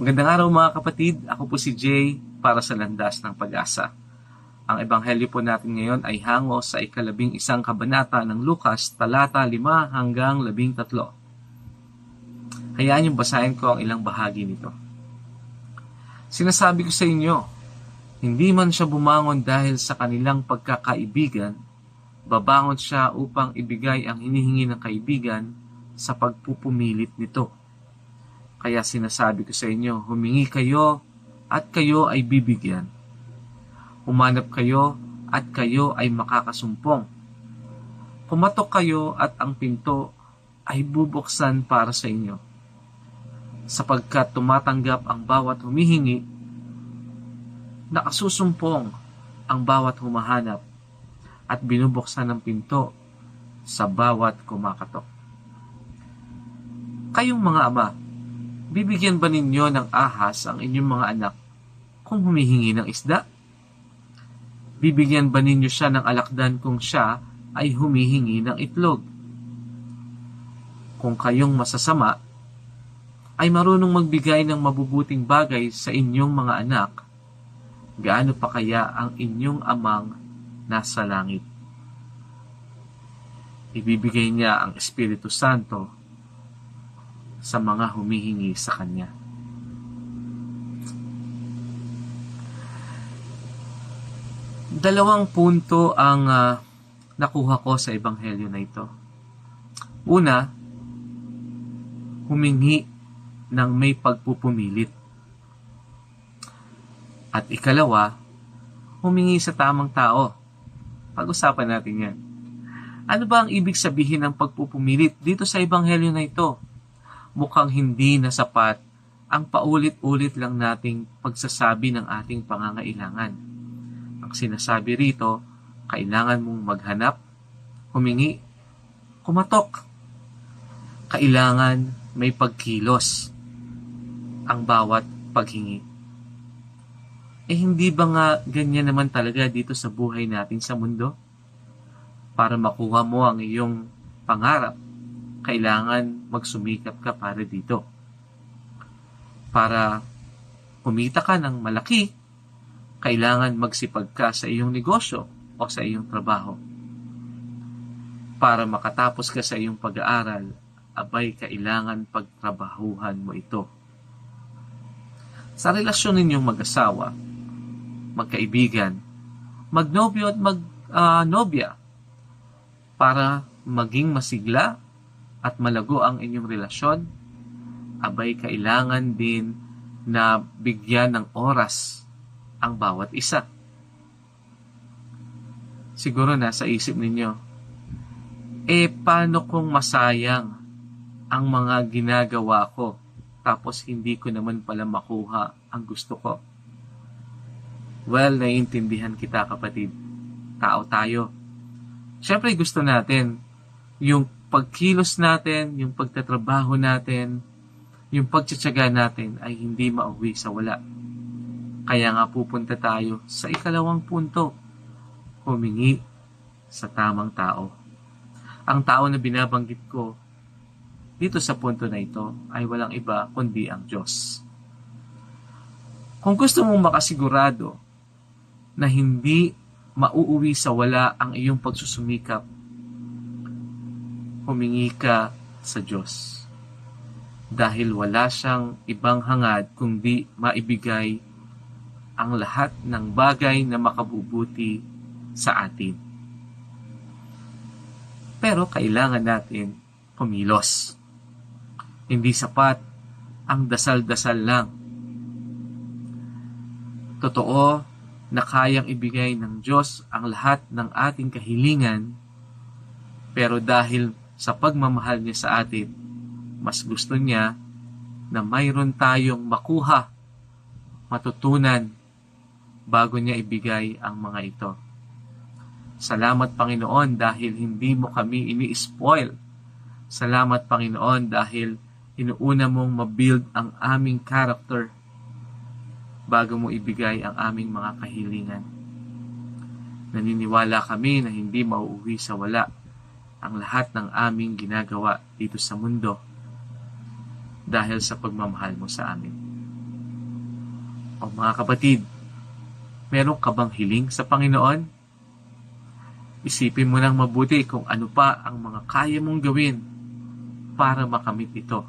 Magandang araw mga kapatid, ako po si Jay para sa Landas ng Pag-asa. Ang ebanghelyo po natin ngayon ay hango sa ikalabing isang kabanata ng Lukas, talata 5 hanggang 13. Hayaan yung basahin ko ang ilang bahagi nito. Sinasabi ko sa inyo, hindi man siya bumangon dahil sa kanilang pagkakaibigan, babangon siya upang ibigay ang hinihingi ng kaibigan sa pagpupumilit nito. Kaya sinasabi ko sa inyo, humingi kayo at kayo ay bibigyan. Humanap kayo at kayo ay makakasumpong. Pumatok kayo at ang pinto ay bubuksan para sa inyo. Sapagkat tumatanggap ang bawat humihingi, nakasusumpong ang bawat humahanap at binubuksan ng pinto sa bawat kumakatok. Kayong mga ama, bibigyan ba ninyo ng ahas ang inyong mga anak kung humihingi ng isda? Bibigyan ba ninyo siya ng alakdan kung siya ay humihingi ng itlog? Kung kayong masasama, ay marunong magbigay ng mabubuting bagay sa inyong mga anak, gaano pa kaya ang inyong amang nasa langit? Ibibigay niya ang Espiritu Santo sa mga humihingi sa Kanya. Dalawang punto ang uh, nakuha ko sa Ebanghelyo na ito. Una, humingi ng may pagpupumilit. At ikalawa, humingi sa tamang tao. Pag-usapan natin yan. Ano ba ang ibig sabihin ng pagpupumilit dito sa Ebanghelyo na ito? Mukhang hindi na sapat ang paulit-ulit lang nating pagsasabi ng ating pangangailangan. Ang sinasabi rito, kailangan mong maghanap, humingi, kumatok. Kailangan may pagkilos ang bawat paghingi. Eh hindi ba nga ganyan naman talaga dito sa buhay natin sa mundo? Para makuha mo ang iyong pangarap, kailangan magsumikap ka para dito. Para kumita ka ng malaki, kailangan magsipag ka sa iyong negosyo o sa iyong trabaho. Para makatapos ka sa iyong pag-aaral, abay kailangan pagtrabahuhan mo ito. Sa relasyon ninyong mag-asawa, magkaibigan, magnobyo at mag-nobya, uh, para maging masigla at malago ang inyong relasyon, abay kailangan din na bigyan ng oras ang bawat isa. Siguro nasa isip ninyo, eh paano kung masayang ang mga ginagawa ko tapos hindi ko naman pala makuha ang gusto ko? Well, naiintindihan kita kapatid. Tao tayo. Siyempre gusto natin yung pagkilos natin, yung pagtatrabaho natin, yung pagtsatsaga natin ay hindi mauwi sa wala. Kaya nga pupunta tayo sa ikalawang punto, humingi sa tamang tao. Ang tao na binabanggit ko dito sa punto na ito ay walang iba kundi ang Diyos. Kung gusto mong makasigurado na hindi mauuwi sa wala ang iyong pagsusumikap humingi ka sa Diyos. Dahil wala siyang ibang hangad kundi maibigay ang lahat ng bagay na makabubuti sa atin. Pero kailangan natin kumilos. Hindi sapat ang dasal-dasal lang. Totoo na kayang ibigay ng Diyos ang lahat ng ating kahilingan, pero dahil sa pagmamahal niya sa atin, mas gusto niya na mayroon tayong makuha, matutunan, bago niya ibigay ang mga ito. Salamat Panginoon dahil hindi mo kami ini-spoil. Salamat Panginoon dahil inuuna mong mabuild ang aming character bago mo ibigay ang aming mga kahilingan. Naniniwala kami na hindi mauuwi sa wala ang lahat ng aming ginagawa dito sa mundo dahil sa pagmamahal mo sa amin. O mga kapatid, meron ka bang hiling sa Panginoon? Isipin mo nang mabuti kung ano pa ang mga kaya mong gawin para makamit ito.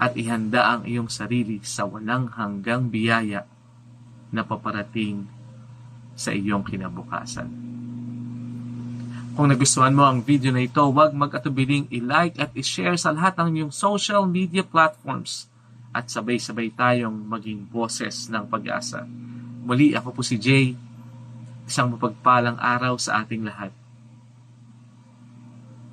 At ihanda ang iyong sarili sa walang hanggang biyaya na paparating sa iyong kinabukasan. Kung nagustuhan mo ang video na ito, huwag mag-atubiling i-like at i-share sa lahat ng iyong social media platforms at sabay-sabay tayong maging boses ng pag-asa. Muli ako po si Jay, isang mapagpalang araw sa ating lahat.